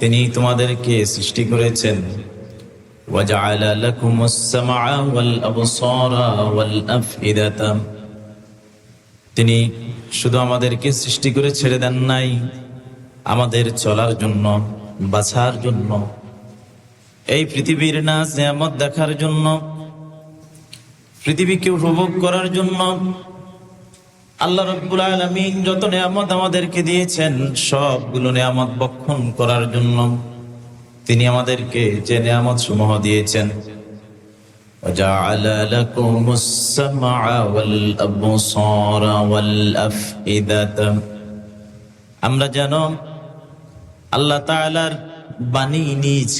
তিনি তোমাদেরকে সৃষ্টি করেছেন। তিনি শুধু আমাদেরকে সৃষ্টি করে ছেড়ে দেন নাই, আমাদের চলার জন্য বাছার জন্য, এই পৃথিবীর নাচ দেখার জন্য, পৃথিবীকে উপভোগ করার জন্য আল্লাহ রব্বুল আলমিন যত নিয়ামত আমাদেরকে দিয়েছেন সবগুলো নিয়ামত বক্ষণ করার জন্য তিনি আমাদেরকে যে নিয়ামত সমূহ দিয়েছেন وجعل لكم السمع والأبصار والأفئدة আমরা যেন আল্লাহ তাআলার বাণী নিজ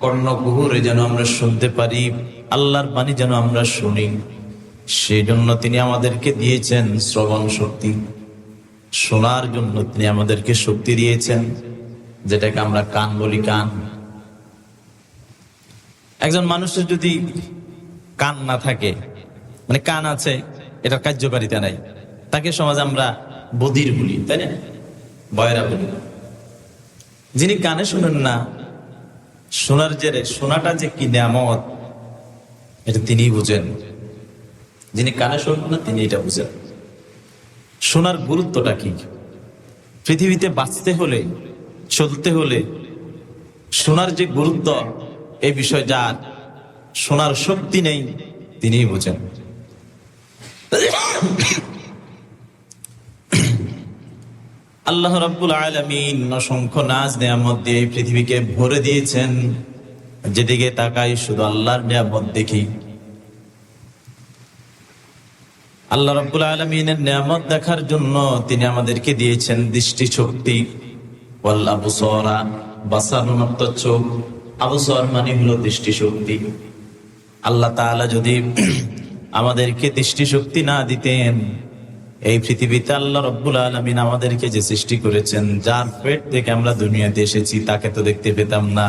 কর্ণকুহুরে যেন আমরা শুনতে পারি আল্লাহর বাণী যেন আমরা শুনি সেই জন্য তিনি আমাদেরকে দিয়েছেন শ্রবণ শক্তি। শোনার জন্য তিনি আমাদেরকে শক্তি দিয়েছেন, যেটাকে আমরা কান বলি কান। একজন মানুষের যদি কান না থাকে মানে কান আছে, এটা কার্যকারিতা নাই। তাকে সমাজে আমরা বধির বলি, তাই না? বয়রা বলি। যিনি কানে শুনেন না, শোনার যে শোনাটা যে কি নিয়ামত, এটা তিনিই বুঝেন। যিনি কানে শুনবেন না, তিনি এটা বুঝেন। শোনার গুরুত্বটা কি? পৃথিবীতে বাঁচতে হলে, চলতে হলে শোনার যে গুরুত্ব, এই বিষয় যার, শোনার শক্তি নেই, তিনিই বোঝেন। আল্লাহ রাব্বুল আলামিন অসংখ্য নাজ নিয়ামত দিয়ে পৃথিবীকে ভরে দিয়েছেন। যেদিকে তাকাই শুধু আল্লাহর নিয়ামত দেখি। আল্লাহ রাব্বুল আলমিনের নিয়ামত দেখার জন্য তিনি আমাদেরকে দিয়েছেন দৃষ্টি শক্তি চোখ। মানে আল্লাহ তাআলা যদি আমাদেরকে না দিতেন, এই পৃথিবীতে আল্লাহ আমাদেরকে যে সৃষ্টি করেছেন, যার পেট থেকে আমরা দুনিয়াতে এসেছি, তাকে তো দেখতে পেতাম না।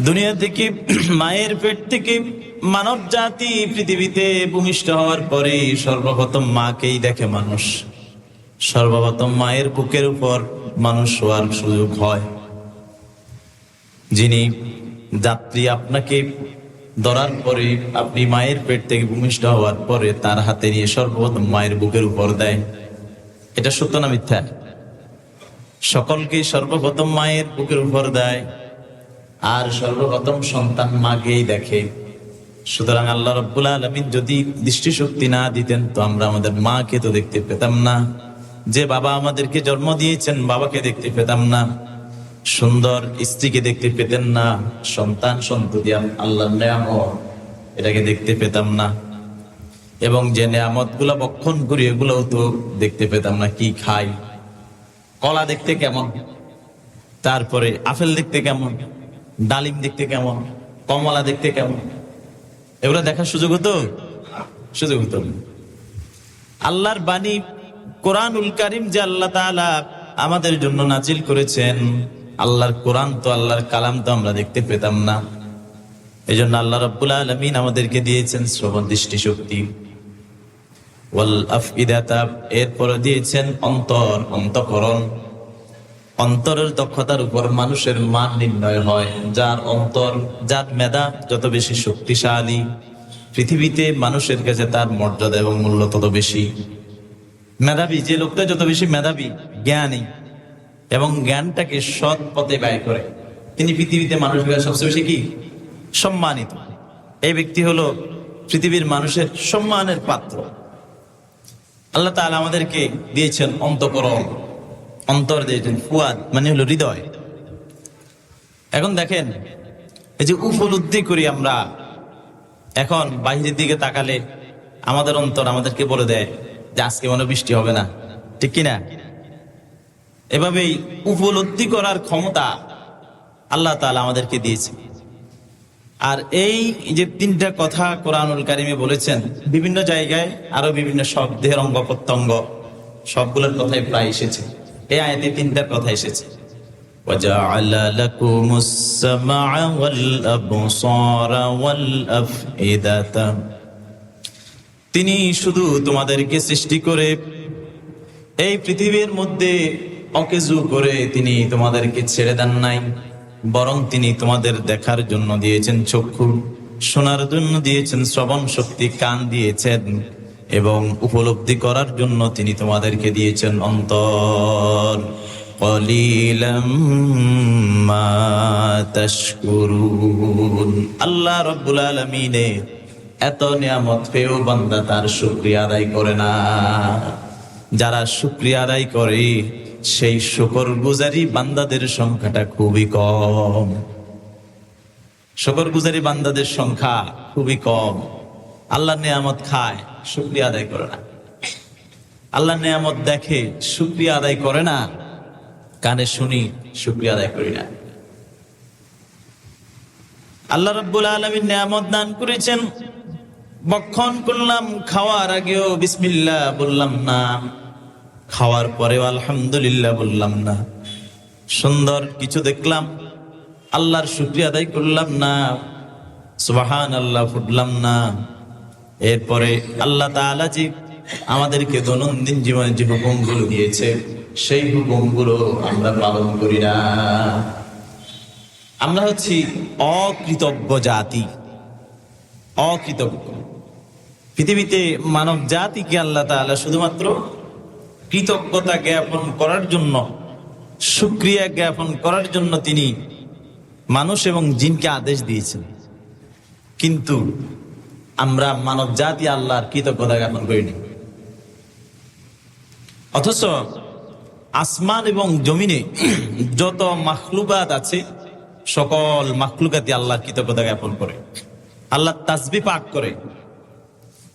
দুনিয়া থেকে, মায়ের পেট থেকে মানব জাতি পৃথিবীতে ভূমিষ্ঠ হওয়ার পরে সর্বপ্রথম মাকেই দেখে মানুষ। সর্বপ্রথম মায়ের বুকের উপর মানুষ হওয়ার সুযোগ হয়। যিনি যাত্রী আপনাকে ধরার পরে, আপনি মায়ের পেট থেকে ভূমিষ্ঠ হওয়ার পরে তার হাতে নিয়ে সর্বপ্রথম মায়ের বুকের উপর দেয়। এটা সত্য না মিথ্যা? সকলকে সর্বপ্রথম মায়ের বুকের উপর দেয়। আর সর্বপ্রথম সন্তান মাকেই দেখে। সুতরাং আল্লাহ রব্বুল আলমিন যদি দৃষ্টিশক্তি না দিতেন, তো আমরা আমাদের মাকে তো দেখতে পেতাম না। যে বাবা আমাদেরকে জন্ম দিয়েছেন, বাবাকে দেখতে পেতাম না। সুন্দর স্ত্রীকে দেখতে পেতেন না। সন্তান সন্ততি আল্লাহ নিয়ামত, এটাকে দেখতে পেতাম না। এবং যে নিয়ামতগুলা বক্ষণ করি, এগুলোও তো দেখতে পেতাম না, কি খাই। কলা দেখতে কেমন? তারপরে আপেল দেখতে কেমন? ডালিম দেখতে কেমন? কমলা দেখতে কেমন? এগুলো দেখার সুযোগ হতো? সুযোগ হতো আল্লাহর বাণী কোরআনুল কারিম যে আল্লাহ আমাদের জন্য নাজিল করেছেন, আল্লাহর কোরআন তো, আল্লাহর কালাম তো আমরা দেখতে পেতাম না। এই জন্য আল্লাহ রব্বুল আলমিন আমাদেরকে দিয়েছেন শ্রবণ দৃষ্টি শক্তি আফইদাতা এরপরে দিয়েছেন অন্তর, অন্তকরণ। অন্তরের দক্ষতার উপর মানুষের মান নির্ণয় হয়। যার অন্তর, যার মেধা যত বেশি শক্তিশালী, পৃথিবীতে মানুষের কাছে তার মর্যাদা এবং মূল্য তত বেশি। মেধাবী, যে লোকটা যত বেশি মেধাবী, জ্ঞানী, এবং জ্ঞানটাকে সৎ পথে ব্যয় করে, তিনি পৃথিবীতে মানুষের কাছে সবচেয়ে বেশি কি? সম্মানিত। এই ব্যক্তি হলো পৃথিবীর মানুষের সম্মানের পাত্র। আল্লাহ তাআলা আমাদেরকে দিয়েছেন অন্তকরণ। অন্তর দিয়েছেন, ফুয়াদ মানে হলো হৃদয়। এখন দেখেন, এই যে উপলব্ধি করি আমরা, এখন বাহিরের দিকে তাকালে আমাদের অন্তর আমাদেরকে বলে দেয় যে আজকে মনে বৃষ্টি হবে না। ঠিক কিনা? এভাবেই উপলব্ধি করার ক্ষমতা আল্লাহ তাআলা আমাদেরকে দিয়েছে। আর এই যে তিনটা কথা কোরআনুল কারিমে বলেছেন, বিভিন্ন জায়গায় আরও বিভিন্ন শব্দের অঙ্গ প্রত্যঙ্গ সবগুলোর কথাই প্রায় এসেছে। এই আয়াতে তিনটার কথা এসেছে وجعل لكم السمع والأبصار والأفئدة তিনি শুধু তোমাদেরকে সৃষ্টি করে এই পৃথিবীর মধ্যে অকেজু করে তিনি তোমাদেরকে ছেড়ে দেন নাই বরং তিনি তোমাদের দেখার জন্য দিয়েছেন চক্ষু শোনার জন্য দিয়েছেন শ্রবণ শক্তি কান দিয়েছেন এবং উপলব্ধি করার জন্য তিনি তোমাদেরকে দিয়েছেন অন্তর। আল্লাহ রব্বুল আলামিনের এত নিয়ামত পেয়েও বান্দা তার শুকরিয়া আদায় করে না। যারা শুক্রিয়া আদায় করে, সেই শুকর গুজারি বান্দাদের সংখ্যাটা খুবই কম। শুকর গুজারি বান্দাদের সংখ্যা খুবই কম। আল্লাহ নিয়ামত খায়। শুক্রিয়া আদায় করে না। আল্লাহ নিয়ামত দেখে শুক্রিয়া আদায় করে না, কানে শুনি শুক্রিয়া আদায় করি না। আল্লাহ রব্বুল আলমীর নিয়ামত দান করেছেন। বক্ষণ করলাম, খাওয়ার আগেও বিসমিল্লাহ বললাম না। খাওয়ার পরেও আলহামদুলিল্লাহ বললাম না। সুন্দর কিছু দেখলাম, আল্লাহর শুক্রিয়া আদায় করলাম না। সুবাহান আল্লাহ ফুটলাম না। এরপরে আল্লাহ তাআলা যে আমাদেরকে দৈনন্দিন জীবনে যে হুকুমগুলো দিয়েছে, সেই হুকুমগুলো আমরা পালন করি না। আমরা হচ্ছি অকৃতজ্ঞ জাতি। অকৃতজ্ঞ। পৃথিবীতে মানব জাতিকে আল্লাহ তাআলা শুধুমাত্র কৃতজ্ঞতা জ্ঞাপন করার জন্য, সুক্রিয়া জ্ঞাপন করার জন্য তিনি মানুষ এবং জিনকে আদেশ দিয়েছেন। কিন্তু আমরা মানব জাতি আল্লাহর কৃতজ্ঞতা জ্ঞাপন করিনি অথচ আসমান এবং জমিনে যত মাখলুকাত আছে সকল মাখলুকাতি আল্লাহর কৃতজ্ঞতা জ্ঞাপন করে আল্লাহ তাসবি পাঠ করে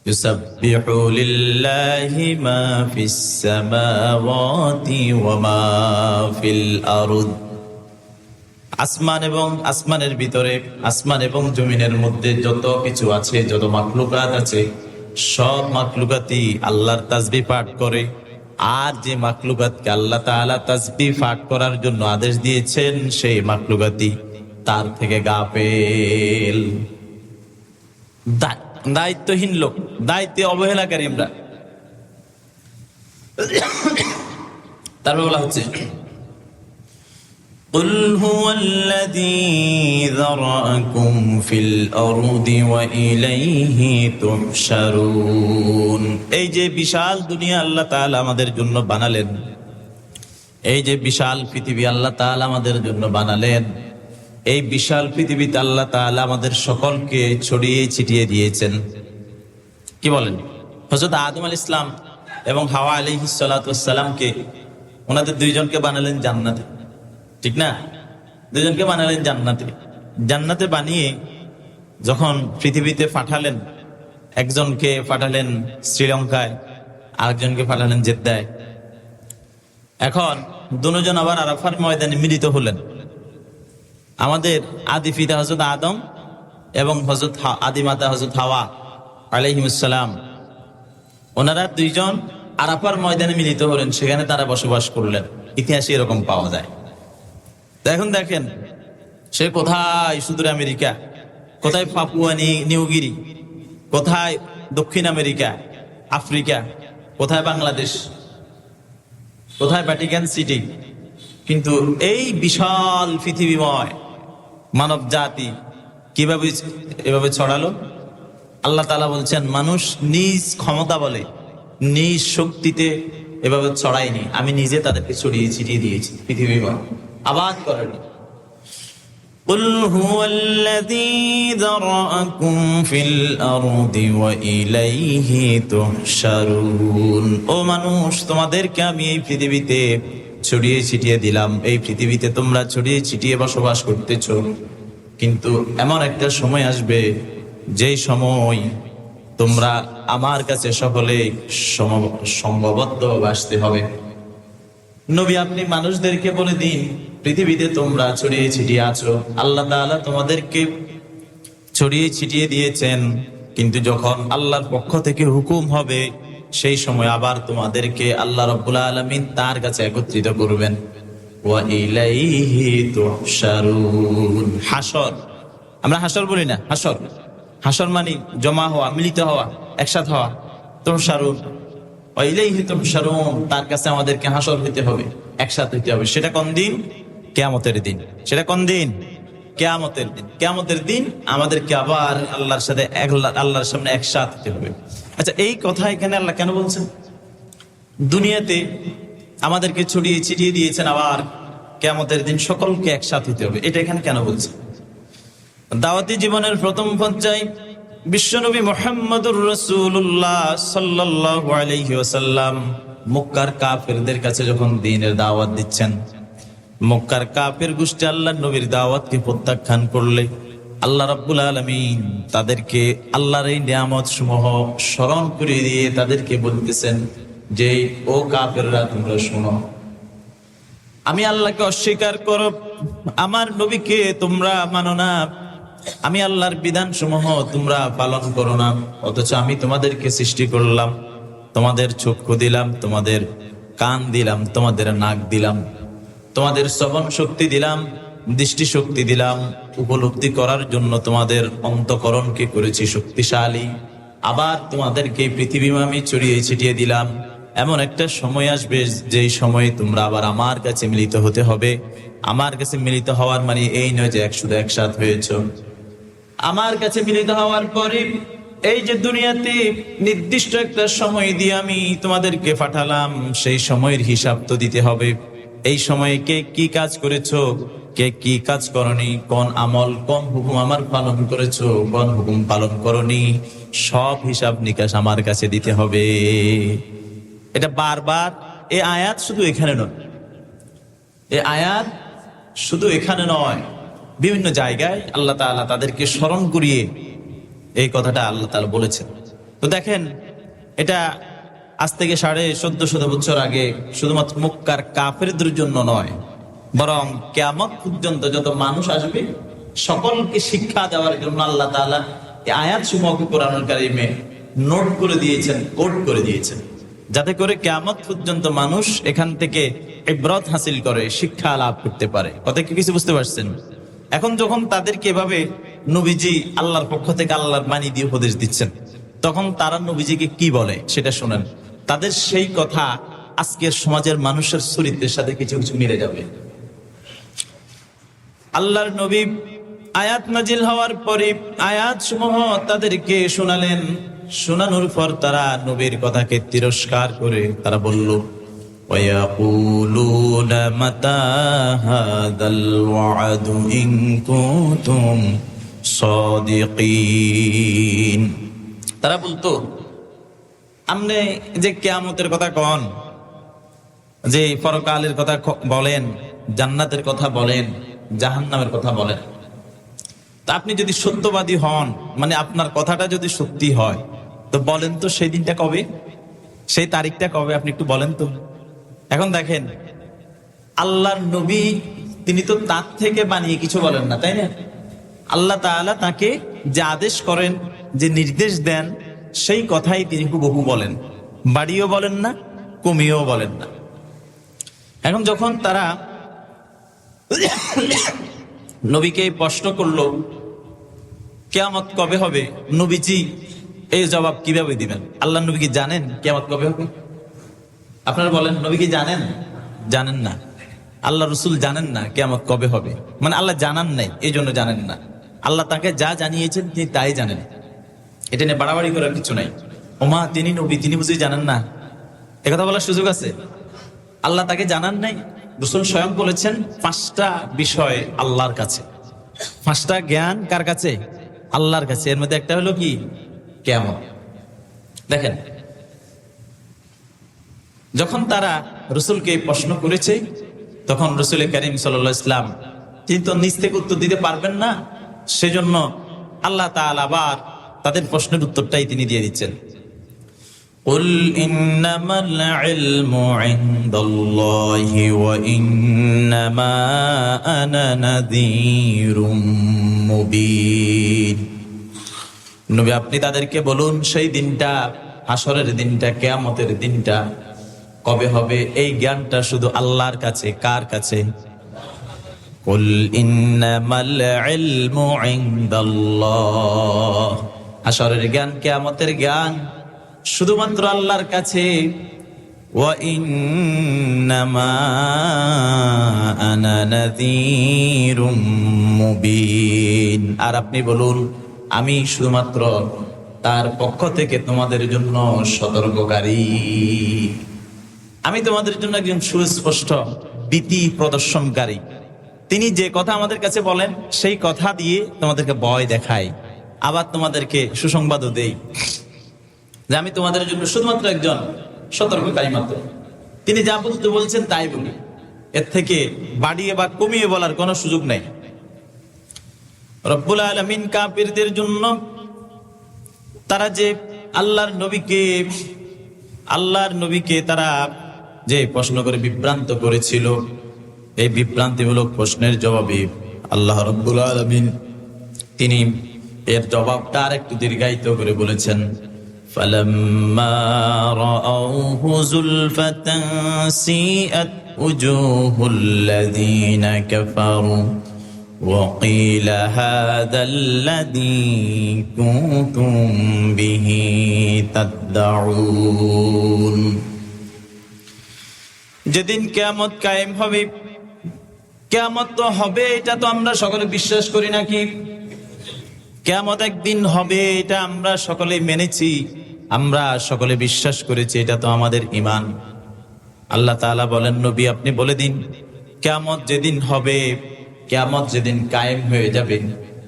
يسبح لله ما في السماوات وما في الأرض আসমান এবং আসমানের ভিতরে, আসমান এবং জমিনের মধ্যে যত কিছু আছে, যত মাকলুকাত আছে, সব মাকলুকাতই আল্লাহর তাসবি পাঠ করে। আর যে মাকলুকাতকে আল্লাহ তাআলা তাসবি পাঠ করার জন্য আদেশ দিয়েছেন, সেই মাকলুকাতি তার থেকে গাফেল। দা- দায়িত্বহীন লোক, দায়িত্বে অবহেলাকারী আমরা। তারপর বলা হচ্ছে قل هو الذي ذرأكم في الأرض وإليه تحشرون এই যে বিশাল দুনিয়া আল্লাহ তাআলা আমাদের জন্য বানালেন এই যে বিশাল পৃথিবী আল্লাহ তাআলা আমাদের জন্য বানালেন এই বিশাল পৃথিবীতে আল্লাহ তাআলা আমাদের সকলকে ছড়িয়ে ছিটিয়ে দিয়েছেন কি বলেন হজরত আদম আল ইসলাম এবং হাওয়া আলী সালাতামকে ওনাদের দুইজনকে বানালেন জান্নাতে ঠিক না? দুজনকে বানালেন জান্নাতে। জান্নাতে বানিয়ে যখন পৃথিবীতে পাঠালেন, একজনকে পাঠালেন শ্রীলঙ্কায়, আরেকজনকে পাঠালেন জেদ্দায়। এখন দুজন আবার আরাফার ময়দানে মিলিত হলেন। আমাদের আদি পিতা হজরত আদম এবং হজরত আদি মাতা হজরত হাওয়া আলহিমসালাম ওনারা দুইজন আরাফার ময়দানে মিলিত হলেন, সেখানে তারা বসবাস করলেন। ইতিহাসে এরকম পাওয়া যায়। এখন দেখেন, সে কোথায় সুদূর আমেরিকা? কোথায় পাপুয়া নিউগিরি? কোথায় দক্ষিণ আমেরিকা? আফ্রিকা? কোথায় বাংলাদেশ? কোথায় ভ্যাটিকান সিটি কিন্তু এই বিশাল পৃথিবীময় মানব জাতি কীভাবে এভাবে ছড়ালো? আল্লাহ তালা বলছেন, মানুষ নিজ ক্ষমতা বলে, নিজ শক্তিতে এভাবে ছড়ায়নি। আমি নিজে তাদেরকে ছড়িয়ে ছিটিয়ে দিয়েছি, পৃথিবীময়। আবাদ করেনি قل هو الذي ذرأكم في الأرض وإليه تحشرون ও মানুষ তোমাদেরকে আমি এই পৃথিবীতে ছড়িয়ে ছিটিয়ে দিলাম এই পৃথিবীতে তোমরা ছড়িয়ে ছিটিয়ে বসবাস করতেছ কিন্তু এমন একটা সময় আসবে যেই সময় তোমরা আমার কাছে সকলে সম- সঙ্গবদ্ধ আসতে হবে নবী আপনি মানুষদেরকে বলে দিন পৃথিবীতে তোমরা ছড়িয়ে ছিটিয়ে আছো। আল্লাহ তাআলা তোমাদেরকে ছড়িয়ে ছিটিয়ে দিয়েছেন। কিন্তু যখন আল্লাহর পক্ষ থেকে হুকুম হবে, সেই সময় আবার তোমাদেরকে আল্লাহ রব্বুল আলমিন তার কাছে একত্রিত করবেন। হাসর আমরা হাসর বলি না হাসর হাসর মানে জমা হওয়া, মিলিত হওয়া, একসাথ হওয়া। তুহশারুন। ওয়াইলাইহি তুহশারুন। তার কাছে আমাদেরকে হাসর হইতে হবে, একসাথে হইতে হবে। সেটা কোন দিন? কেয়ামতের দিন। সেটা কোন দিন? কেয়ামতের দিন। কেয়ামতের দিন আমাদেরকে আবার আল্লাহর সাথে আল্লাহর সামনে একসাথ হবে। আচ্ছা এই কথা এখানে আল্লাহ কেন বলছেন? দুনিয়াতে আমাদেরকে ছড়িয়ে ছিটিয়ে দিয়েছেন আবার কেয়ামতের দিন সকলকে একসাথ হতে হবে। এটা এখানে কেন বলছেন? দাওয়াতি জীবনের প্রথম পর্যায়ে বিশ্বনবী মোহাম্মদুর রসুল্লাহ সাল্লাহ আলহি ওসাল্লাম মক্কার কাফেরদের কাছে যখন দিনের দাওয়াত দিচ্ছেন মক্কার কাপের গোষ্ঠী আল্লাহ নবীর দাওয়াতকে প্রত্যাখ্যান করলে আল্লাহ রাব্বুল আলমিন তাদেরকে আল্লাহর এই নিয়ামত সমূহ স্মরণ করে দিয়ে তাদেরকে বলতেছেন যে, ও কাফেররা, তোমরা শোনো। আমি আল্লাহকে অস্বীকার করো, আমার নবীকে তোমরা মানো না। আমি আল্লাহর বিধান সমূহ তোমরা পালন করো না। অথচ আমি তোমাদেরকে সৃষ্টি করলাম, তোমাদের চক্ষু দিলাম, তোমাদের কান দিলাম, তোমাদের নাক দিলাম। তোমাদের শ্রবণ শক্তি দিলাম, দৃষ্টি শক্তি দিলাম, উপলব্ধি করার জন্য তোমাদের অন্তকরণকে করেছি শক্তিশালী। আবার তোমাদেরকে পৃথিবী আমি ছড়িয়ে ছিটিয়ে দিলাম। এমন একটা সময় আসবে যেই সময়ে তোমরা আবার আমার কাছে মিলিত হতে হবে। আমার কাছে মিলিত হওয়ার মানে এই নয় যে এক শুধু একসাথ হয়েছ। আমার কাছে মিলিত হওয়ার পরে এই যে দুনিয়াতে নির্দিষ্ট একটা সময় দিয়ে আমি তোমাদেরকে পাঠালাম, সেই সময়ের হিসাব তো দিতে হবে। এই সময়ে কে কি কাজ করেছ? কে কি কাজ করনি? কোন আমল, কোন হুকুম আমার পালন করেছ? কোন হুকুম পালন করনি? সব হিসাব নিকাশ আমার কাছে দিতে হবে। এটা বারবার। এ আয়াত শুধু এখানে নয়। এ আয়াত শুধু এখানে নয়। বিভিন্ন জায়গায় আল্লাহ তাআলা তাদেরকে স্মরণ করিয়ে এই কথাটা আল্লাহ তালা বলেছেন। তো দেখেন, এটা আজ থেকে সাড়ে চোদ্দ শত বছর আগে শুধুমাত্র মুক্কার কাফেরদের জন্য নয়, বরং কেয়ামত পর্যন্ত যত মানুষ আসবে, সকলকে শিক্ষা দেওয়ার জন্য আল্লাহ এই আয়াত সমূহকে কোরআনুল কারিমে নোট করে দিয়েছেন কোড করে দিয়েছেন। যাতে করে কেয়ামত পর্যন্ত মানুষ এখান থেকে ইব্রত হাসিল করে, শিক্ষা লাভ করতে পারে। কথা কি কিছু বুঝতে পারছেন? এখন যখন তাদেরকে এভাবে নবীজি আল্লাহর পক্ষ থেকে আল্লাহর বাণী দিয়ে উপদেশ দিচ্ছেন, তখন তারা নবীজিকে কি বলে সেটা শোনেন। তাদের সেই কথা আজকের সমাজের মানুষের চরিত্রের সাথে কিছু কিছু মিলে যাবে। আল্লাহর নবী আয়াত নাজিল হওয়ার পরে আয়াত সমূহ তাদেরকে শোনালেন। শোনানোর পর তারা নবীর কথাকে তিরস্কার করে তারা বলল তারা বলতো আপনি যে কেয়ামতের কথা কন, যে পরকালের কথা বলেন, জান্নাতের কথা বলেন, জাহান্নামের কথা বলেন। তা আপনি যদি সত্যবাদী হন মানে আপনার কথাটা যদি সত্যি হয়, তো বলেন তো সেই দিনটা কবে? সেই তারিখটা কবে? আপনি একটু বলেন তো। এখন দেখেন, আল্লাহর নবী, তিনি তো তার থেকে বানিয়ে কিছু বলেন না, তাই না? আল্লাহ তাআলা তাকে যে আদেশ করেন, যে নির্দেশ দেন সেই কথাই তিনি বহু বলেন। বাড়িও বলেন না, কমিয়েও বলেন না। এখন যখন তারা নবীকে প্রশ্ন করল, কেয়ামত কবে হবে? নবীজি এই জবাব কীভাবে দিবেন? আল্লাহ নবী কি জানেন কেয়ামত কবে হবে? আপনারা বলেন, নবী কি জানেন? জানেন না। আল্লাহ রসুল জানেন না কেয়ামত কবে হবে। মানে আল্লাহ জানান নাই এই জন্য জানেন না। আল্লাহ তাকে যা জানিয়েছেন তিনি তাই জানেন। এটা নিয়ে বাড়াবাড়ি করার কিছু নাই। ওমা, তিনি নবী, তিনি বুঝি জানেন না। একথা বলার সুযোগ আছে? আল্লাহ তাকে জানান নাই। রসুল স্বয়ং বলেছেন, পাঁচটা বিষয় আল্লাহর কাছে। পাঁচটা জ্ঞান কার কাছে? আল্লাহর কাছে। এর মধ্যে একটা হলো কি? কেমন দেখেন, যখন তারা রসুলকে প্রশ্ন করেছে, তখন রসুল করিম সাল্লাহ ইসলাম তিনি তো নিজ থেকে উত্তর দিতে পারবেন না। সেজন্য আল্লাহ তাআলা আবার তাদের প্রশ্নের উত্তরটাই তিনি দিয়ে দিচ্ছেন قل إنما العلم عند الله وإنما أنا نذير مبين নবী আপনি তাদেরকে বলুন সেই দিনটা হাসরের দিনটা কেয়ামতের দিনটা কবে হবে এই জ্ঞানটা শুধু আল্লাহর কাছে কার কাছে قل إنما العلم عند الله আসরের জ্ঞান কেয়ামতের জ্ঞান, শুধুমাত্র আল্লাহর কাছে। আর আপনি বলুন, আমি শুধুমাত্র তার পক্ষ থেকে তোমাদের জন্য সতর্ককারী। আমি তোমাদের জন্য একজন সুস্পষ্ট বিতি প্রদর্শনকারী। তিনি যে কথা আমাদের কাছে বলেন, সেই কথা দিয়ে তোমাদেরকে ভয় দেখায়। আবার তোমাদেরকে সুসংবাদও দেই যে আমি তোমাদের জন্য শুধুমাত্র একজন সতর্ককারী মাত্র। তিনি যা বলতে বলছেন তাই বলি। এর থেকে বাড়িয়ে বা কমিয়ে বলার কোনো সুযোগ নেই। রব্বুল আলমিন কাপিরদের জন্য তারা যে আল্লাহর নবীকে আল্লাহর নবীকে তারা যে প্রশ্ন করে বিভ্রান্ত করেছিল, এই বিভ্রান্তিমূলক প্রশ্নের জবাবে আল্লাহ রব্বুল আলমিন তিনি এর জবাবটা আর একটু দীর্ঘায়িত করে বলেছেন فلما رأوه زلفة سيئت وجوه الذين كفروا وقيل هذا الذي كنتم به تدعون যেদিন কেয়ামত কায়েম হবে কেয়ামত তো হবে এটা তো আমরা সকলে বিশ্বাস করি নাকি কেয়ামত একদিন হবে, এটা আমরা সকলে মেনেছি, আমরা সকলে বিশ্বাস করেছি, এটা তো আমাদের ইমান আল্লাহ তাআলা বলেন, নবী আপনি বলে দিন, কেয়ামত যেদিন হবে, কেয়ামত যেদিন কায়েম হয়ে যাবে।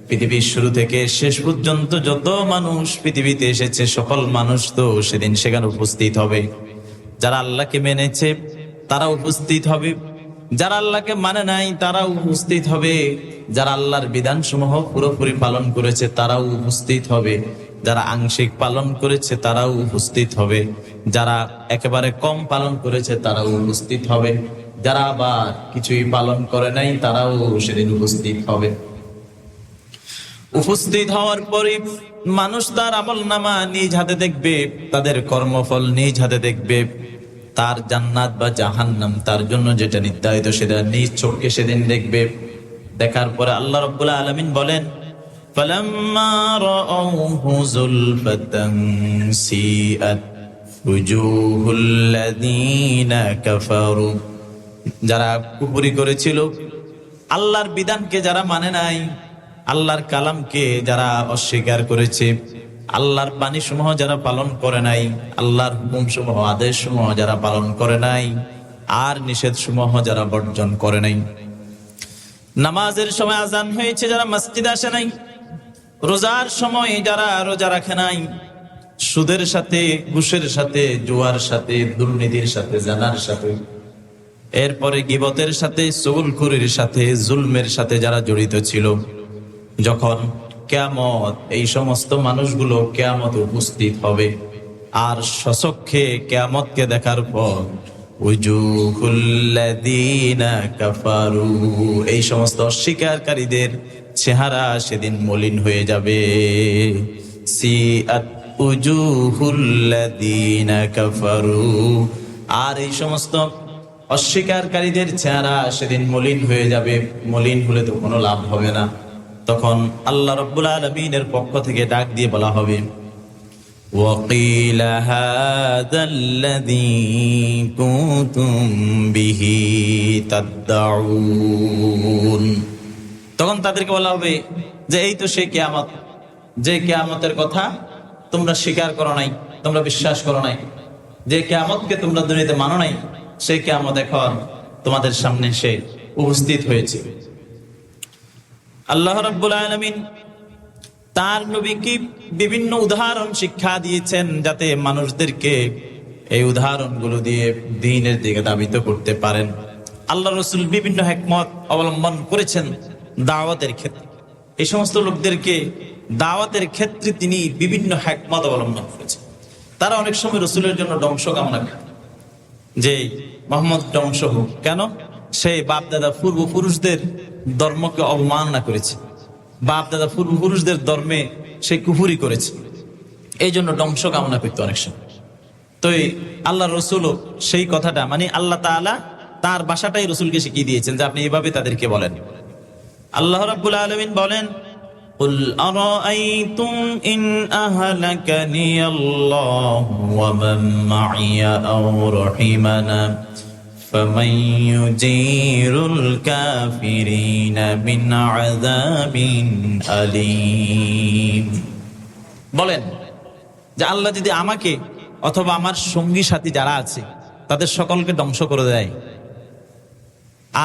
পৃথিবীর শুরু থেকে শেষ পর্যন্ত যত মানুষ পৃথিবীতে এসেছে, সকল মানুষ তো সেদিন সেখানে উপস্থিত হবে। যারা আল্লাহকে মেনেছে, তারা উপস্থিত হবে। যারা আল্লাহকে মানে নাই, তারাও উপস্থিত হবে। যারা আল্লাহর বিধান সমূহ পুরোপুরি পালন করেছে, তারাও উপস্থিত হবে। যারা আংশিক পালন করেছে, তারাও উপস্থিত হবে। যারা একেবারে কম পালন করেছে, তারাও উপস্থিত হবে। যারা আবার কিছুই পালন করে নাই, তারাও সেদিন উপস্থিত হবে। উপস্থিত হওয়ার পরে মানুষ তার আমল নামা নিজ হাতে দেখবে, তাদের কর্মফল নিজ হাতে দেখবে। তার জান্নাত বা জাহান্নাম তার জন্য যেটা নির্ধারিত সেটা নিজ চোখকে সেদিন দেখবে দেখার পরে আল্লাহ রব্বুল্লাহ আলমিন বলেন فلما رأوه زلفة سيئت وجوه الذين كفروا যারা কুপুরি করেছিল আল্লাহর বিধানকে যারা মানে নাই আল্লাহর কালামকে যারা অস্বীকার করেছে আল্লাহর বাণী সমূহ যারা পালন করে নাই, আল্লাহর হুকুম সমূহ আদেশ সমূহ যারা পালন করে নাই, আর নিষেধ সমূহ যারা বর্জন করে নাই। নামাজের সময় আজান হয়েছে, যারা মসজিদ আসে নাই, রোজার সময় যারা রোজা রাখে নাই, সুদের সাথে, ঘুষের সাথে, জুয়ার সাথে, দুর্নীতির সাথে, জানার সাথে, এরপরে গিবতের সাথে সবুলখুরির সাথে, জুলমের সাথে যারা জড়িত ছিল, যখন কেয়ামত, এই সমস্ত মানুষগুলো কেয়ামত উপস্থিত হবে। আর সচক্ষে কেয়ামতকে দেখার পর কাফারু, এই সমস্ত অস্বীকারীদের চেহারা সেদিন মলিন হয়ে যাবে। কাফারু, আর এই সমস্ত অস্বীকারীদের চেহারা সেদিন মলিন হয়ে যাবে। মলিন হলে তো কোনো লাভ হবে না। তখন আল্লাহ রব্বুল আলমিনের পক্ষ থেকে ডাক দিয়ে বলা হবে وقيل هذا الذي كنتم به تدعون তখন তাদেরকে বলা হবে যে এই তো সেই কেয়ামত যে কেয়ামতের কথা তোমরা স্বীকার করো নাই তোমরা বিশ্বাস করো নাই যে কেয়ামতকে তোমরা দুনিয়াতে মানো নাই সেই কেয়ামত এখন তোমাদের সামনে সে উপস্থিত হয়েছে আল্লাহ রাব্বুল আলামিন তার নবীকে বিভিন্ন উদাহরণ শিক্ষা দিয়েছেন যাতে মানুষদেরকে এই উদাহরণগুলো দিয়ে দিনের দিকে দাবিত করতে পারেন। আল্লাহ রসুল বিভিন্ন হেকমত অবলম্বন করেছেন দাওয়াতের ক্ষেত্রে। এই সমস্ত লোকদেরকে দাওয়াতের ক্ষেত্রে তিনি বিভিন্ন হেকমত অবলম্বন করেছেন। তারা অনেক সময় রসুলের জন্য ধ্বংস কামনা করে। যে মোহাম্মদ ধ্বংস হোক, কেন? সে বাপ দাদা পূর্বপুরুষদের ধর্মকে অবমাননা করেছে বাপ দাদা পূর্বপুরুষদের ধর্মে সে কুহুরি করেছে এই জন্য ধ্বংস কামনা করতো অনেক সময় তো এই আল্লাহ রসুলও সেই কথাটা মানে আল্লাহ তাআলা তার বাসাটাই রসুলকে শিখিয়ে দিয়েছেন যে আপনি এভাবে তাদেরকে বলেন আল্লাহ রাব্বুল আলমিন বলেন قل أرأيتم إن أهلكني الله ومن معي أو رحمنا فمن يجير الكافرين من عذاب أليم বলেন যে আল্লাহ যদি আমাকে অথবা আমার সঙ্গী সাথী যারা আছে তাদের সকলকে ধ্বংস করে দেয়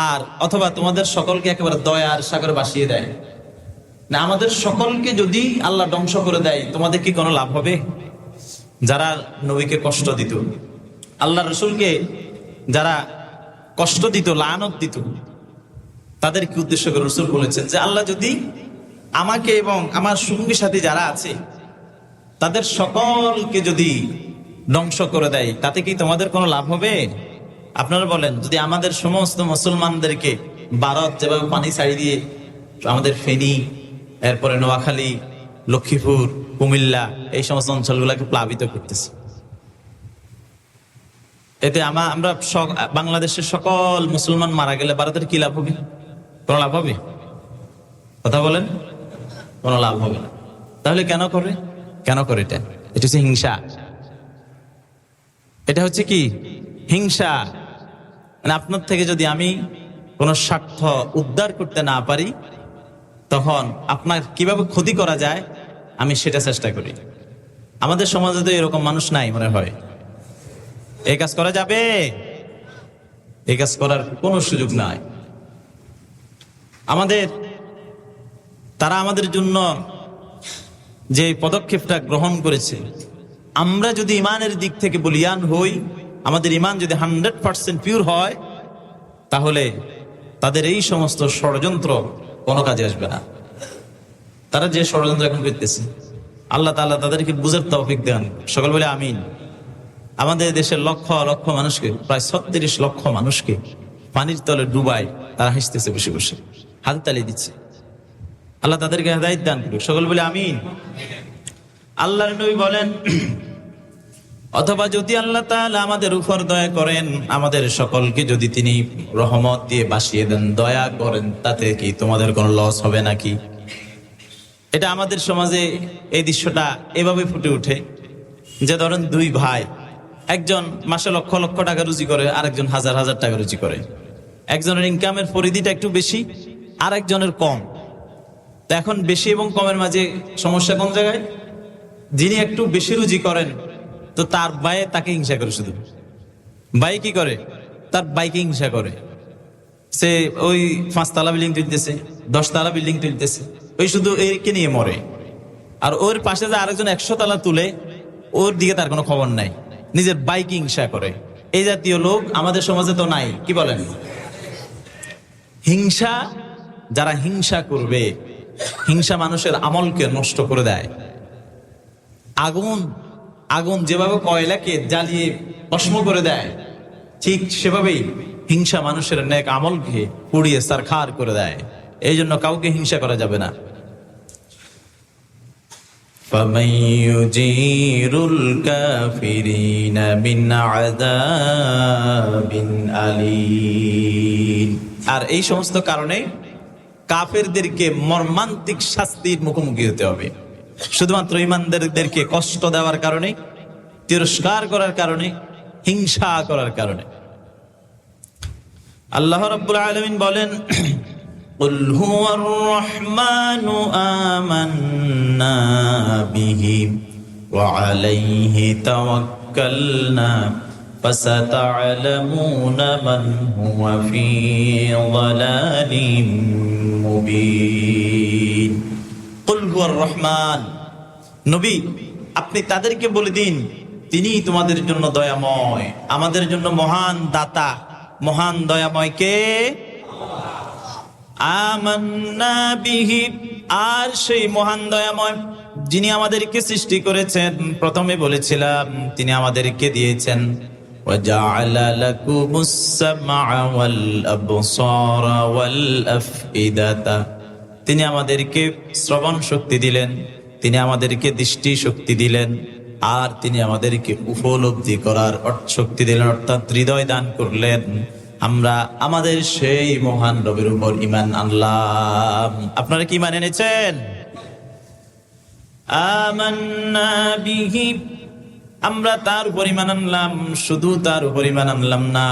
আর অথবা তোমাদের সকলকে একেবারে দয়ার সাগরে বাসিয়ে দেয় না আমাদের সকলকে যদি আল্লাহ ধ্বংস করে দেয় তোমাদের কি কোনো লাভ হবে যারা নবীকে কষ্ট দিত আল্লাহ রসুলকে যারা কষ্ট দিত, লানত দিত। তাদের কি উদ্দেশ্য করে রসুল বলেছেন যে, আল্লাহ যদি আমাকে এবং আমার সঙ্গী সাথী যারা আছে, তাদের সকলকে যদি ধ্বংস করে দেয়, তাতে কি তোমাদের কোনো লাভ হবে? আপনারা বলেন, যদি আমাদের সমস্ত মুসলমানদেরকে ভারত যেভাবে পানি ছাড়ি দিয়ে আমাদের ফেনী, এরপরে নোয়াখালী, লক্ষ্মীপুর, কুমিল্লা, এই সমস্ত অঞ্চলগুলোকে প্লাবিত করতেছে। এতে আমা আমরা বাংলাদেশের সকল মুসলমান মারা গেলে ভারতের কি লাভ হবে? কোনো লাভ হবে? কথা বলেন। কোনো লাভ হবে না। তাহলে কেন করে? কেন করে এটা? এটা হচ্ছে হিংসা। এটা হচ্ছে কি? হিংসা। মানে আপনার থেকে যদি আমি কোনো স্বার্থ উদ্ধার করতে না পারি, তখন আপনার কীভাবে ক্ষতি করা যায়, আমি সেটা চেষ্টা করি। আমাদের সমাজে তো এরকম মানুষ নাই মনে হয়। এই কাজ করা যাবে? এই কাজ করার কোনো সুযোগ নাই। আমাদের, তারা আমাদের জন্য যে পদক্ষেপটা গ্রহণ করেছে, আমরা যদি ইমানের দিক থেকে বলিয়ান হই, আমাদের ইমান যদি হান্ড্রেড পার্সেন্ট পিওর হয়, তাহলে তাদের এই সমস্ত ষড়যন্ত্র কোনো কাজে আসবে না। তারা যে ষড়যন্ত্র এখন করতেছে, আল্লাহ তাআলা তাদেরকে বুঝার তৌফিক দেন। সকল বলে আমিন। আমাদের দেশের লক্ষ লক্ষ মানুষকে, প্রায় ছত্রিশ লক্ষ মানুষকে পানির তলে ডুবাই তারা হাসতেছে বসে বসে, হাত তালি দিচ্ছে। আল্লাহ তাদেরকে হেদায়ত দান করুক। সকল বলে আমি আল্লাহর নবী বলেন, অথবা যদি আল্লাহ তাআলা আমাদের উপর দয়া করেন, আমাদের সকলকে যদি তিনি রহমত দিয়ে বাসিয়ে দেন, দয়া করেন, তাতে কি তোমাদের কোনো লস হবে নাকি? এটা আমাদের সমাজে এই দৃশ্যটা এভাবে ফুটে ওঠে যে ধরেন দুই ভাই একজন মাসে লক্ষ লক্ষ টাকা রুজি করে, আরেকজন হাজার হাজার টাকা রুজি করে। একজনের ইনকামের পরিধিটা একটু বেশি আর একজনের কম। তো এখন বেশি এবং কমের মাঝে সমস্যা কোন জায়গায়? যিনি একটু বেশি রুজি করেন, তো তার ভাইয়ে তাকে হিংসা করে শুধু। ভাই কি করে? তার বাইকে হিংসা করে। সে ওই পাঁচতলা বিল্ডিং তুলতেছে, দশতলা বিল্ডিং তুলতেছে, ওই শুধু একে নিয়ে মরে। আর ওর পাশে যে আরেকজন একশো তালা তুলে, ওর দিকে তার কোনো খবর নাই। নিজের বাইকে হিংসা করে। এই জাতীয় লোক আমাদের সমাজে তো নাই, কি বলেন? হিংসা, যারা হিংসা করবে, হিংসা মানুষের আমলকে নষ্ট করে দেয়। আগুন আগুন যেভাবে কয়লাকে জ্বালিয়ে ভস্ম করে দেয়, ঠিক সেভাবেই হিংসা মানুষের নেক আমলকে পুড়িয়ে সারখার করে দেয়। এই জন্য কাউকে হিংসা করা যাবে না। فمن يجير الكافرين من عذاب أليم আর এই সমস্ত কারণে কাফেরদেরকে মর্মান্তিক শাস্তির মুখোমুখি হতে হবে শুধুমাত্র ইমানদারদেরকে কষ্ট দেওয়ার কারণে তিরস্কার করার কারণে হিংসা করার কারণে আল্লাহ রাব্বুল আলামিন বলেন قل هو الرحمن آمنا به وعليه توكلنا فستعلمون من هو في ضلال مبين قل هو الرحمن নবী আপনি তাদেরকে বলে দিন তিনি তোমাদের জন্য দয়াময় আমাদের জন্য মহান দাতা মহান দয়াময় কে আমান্না বিহি আর সেই মহান দয়াময় যিনি আমাদেরকে সৃষ্টি করেছেন প্রথমে বলেছিলাম তিনি আমাদেরকে দিয়েছেন وجعل لكم السمع والأبصار والأفئدة তিনি আমাদেরকে শ্রবণ শক্তি দিলেন তিনি আমাদেরকে দৃষ্টি শক্তি দিলেন আর তিনি আমাদেরকে উপলব্ধি করার অর্থ শক্তি দিলেন অর্থাৎ হৃদয় দান করলেন আমরা আমাদের সেই মহান রবের উপর ইমান আনলাম। আপনারা কি ইমান এনেছেন? আমরা তার পরিমাণ আনলাম, শুধু তার পরিমাণ আনলাম না,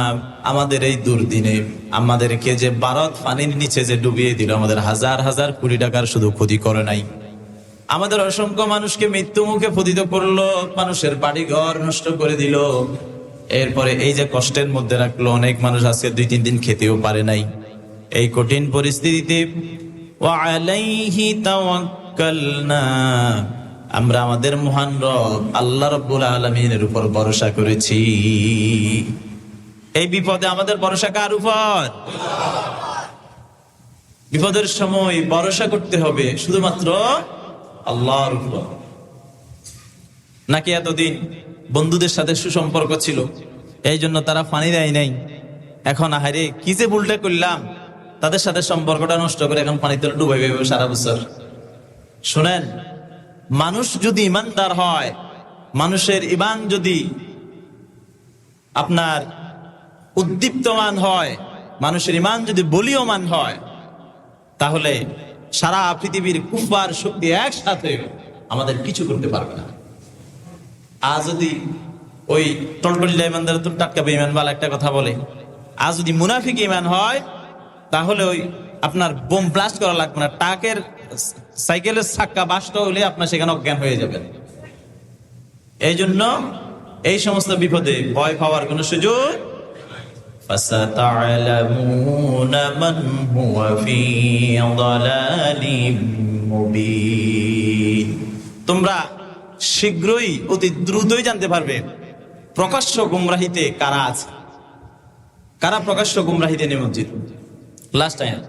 আমাদের এই দুর্দিনে আমাদেরকে যে ভারত পানির নিচে যে ডুবিয়ে দিল, আমাদের হাজার হাজার কোটি টাকার শুধু ক্ষতি করে নাই। আমাদের অসংখ্য মানুষকে মৃত্যু মুখে পতিত করল, মানুষের বাড়ি ঘর নষ্ট করে দিল। এরপরে এই যে কষ্টের মধ্যে রাখল, অনেক মানুষ আজকে দুই তিন দিন খেতেও পারে নাই। এই কঠিন পরিস্থিতিতে আমরা আমাদের মহান রব, আল্লাহ রব্বুল আলমিনের উপর ভরসা করেছি। এই বিপদে আমাদের ভরসা কার উপর? বিপদের সময় ভরসা করতে হবে, শুধুমাত্র আল্লাহর উপর। নাকি এতদিন বন্ধুদের সাথে সুসম্পর্ক ছিল। এই জন্য তারা পানি দেয় নাই। এখন আহারে, কি যে ভুলটা করলাম, তাদের সাথে সম্পর্কটা নষ্ট করে এখন পানিতে ডুবাই যাবে সারা বছর। শোনেন, মানুষ যদি ইমানদার হয়, মানুষের ইমান যদি আপনার উদ্দীপ্তমান হয়, মানুষের ইমান যদি বলীয়মান হয়, তাহলে সারা পৃথিবীর কুফার শক্তি একসাথে আমাদের কিছু করতে পারবে না। আজ যদি ওই টলটলিলা ইমানদার তো টাটকা বেইমান বালা একটা কথা বলে আজ যদি মুনাফিক ইমান হয় তাহলে ওই আপনার বোম ব্লাস্ট করা লাগবে না টাকের সাইকেলের চাক্কা বাস্ট হলে আপনার সেখানে অজ্ঞান হয়ে যাবেন এই জন্য এই সমস্ত বিপদে ভয় পাওয়ার কোন সুযোগ فستعلمون من هو في ضلال مبين তোমরা শীঘ্রই অতি দ্রুতই জানতে পারবে প্রকাশ্য গুমরাহিতে কারা আছে কারা প্রকাশ্য গুমরাহিতে নিমজ্জিত লাস্ট টাইম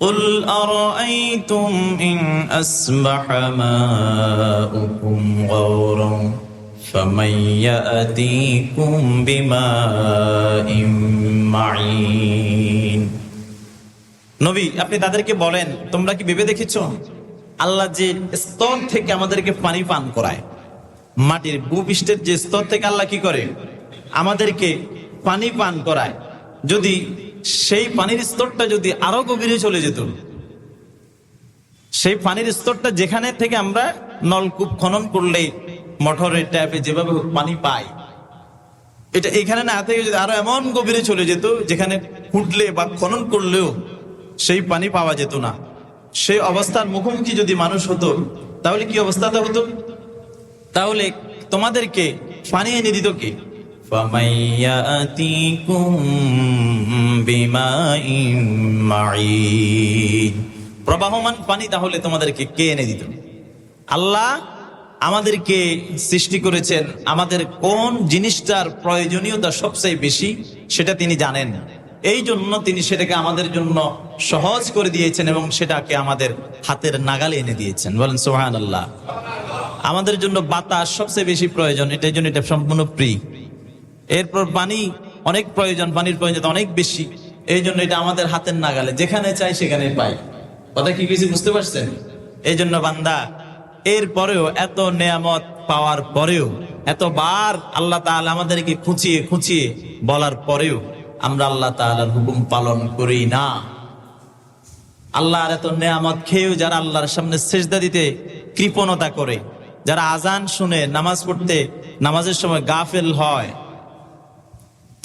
قل أرأيتم إن أصبح ماؤكم غورا فمن يأتيكم بماء معين নবী আপনি তাদেরকে বলেন তোমরা কি ভেবে দেখেছো আল্লাহ যে স্তর থেকে আমাদেরকে পানি পান করায়, মাটির ভূপৃষ্ঠের যে স্তর থেকে আল্লাহ কি করে? আমাদেরকে পানি পান করায়। যদি সেই পানির স্তরটা যদি আরও গভীরে চলে যেত, সেই পানির স্তরটা যেখানে থেকে আমরা নলকূপ খনন করলে মোটরের ট্যাপে যেভাবে পানি পাই, এটা এখানে না থেকে যদি আরও এমন গভীরে চলে যেত, যেখানে ফুটলে বা খনন করলেও সেই পানি পাওয়া যেত না। সেই অবস্থার মুখোমুখি যদি মানুষ হতো তাহলে কি অবস্থাটা হতো? তাহলে তোমাদেরকে পানি এনে দিত কে? প্রবাহমান পানি তাহলে তোমাদেরকে কে এনে দিত? আল্লাহ আমাদেরকে সৃষ্টি করেছেন। আমাদের কোন জিনিসটার প্রয়োজনীয়তা সবচেয়ে বেশি সেটা তিনি জানেন। এই জন্য তিনি সেটাকে আমাদের জন্য সহজ করে দিয়েছেন এবং সেটাকে আমাদের হাতের নাগালে এনে দিয়েছেন। বলেন সোহান আল্লাহ আমাদের জন্য বাতাস সবচেয়ে বেশি প্রয়োজন, এটার জন্য এটা সম্পূর্ণ ফ্রি এরপর পানি অনেক প্রয়োজন, পানির প্রয়োজন অনেক বেশি। এই জন্য এটা আমাদের হাতের নাগালে, যেখানে চাই সেখানে পাই। কথা কি কিছু বুঝতে পারছেন? এই জন্য বান্দা এর পরেও এত নেয়ামত পাওয়ার পরেও, এতবার আল্লাহ তাআলা আমাদেরকে খুঁচিয়ে খুঁচিয়ে বলার পরেও আমরা আল্লাহ তাআলার হুকুম পালন করি না। আল্লাহর এত নেয়ামত খেয়েও যারা আল্লাহর সামনে সেজদা দিতে কৃপণতা করে, যারা আজান শুনে নামাজ পড়তে নামাজের সময় গাফেল হয়,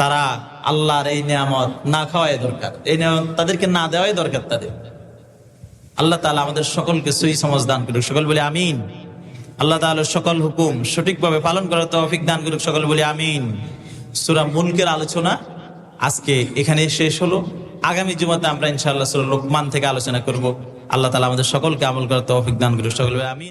তারা আল্লাহর এই নিয়ামত না খাওয়াই দরকার। এই নিয়ামত তাদেরকে না দেওয়াই দরকার তাদের। আল্লাহ তাআলা আমাদের সকলকে সহি সমাজ দান করুক। সকল বলে আমিন। আল্লাহ তাআলার সকল হুকুম সঠিকভাবে পালন করার তৌফিক দান করুক। সকল বলে আমিন। সুরা মুলকের আলোচনা আজকে এখানে শেষ হলো। আগামী জুমাতে আমরা ইনশাআল্লাহ লোকমান থেকে আলোচনা করব। আল্লাহ তালা আমাদের সকলকে আমল করার তৌফিক দান করুক। সকল আমি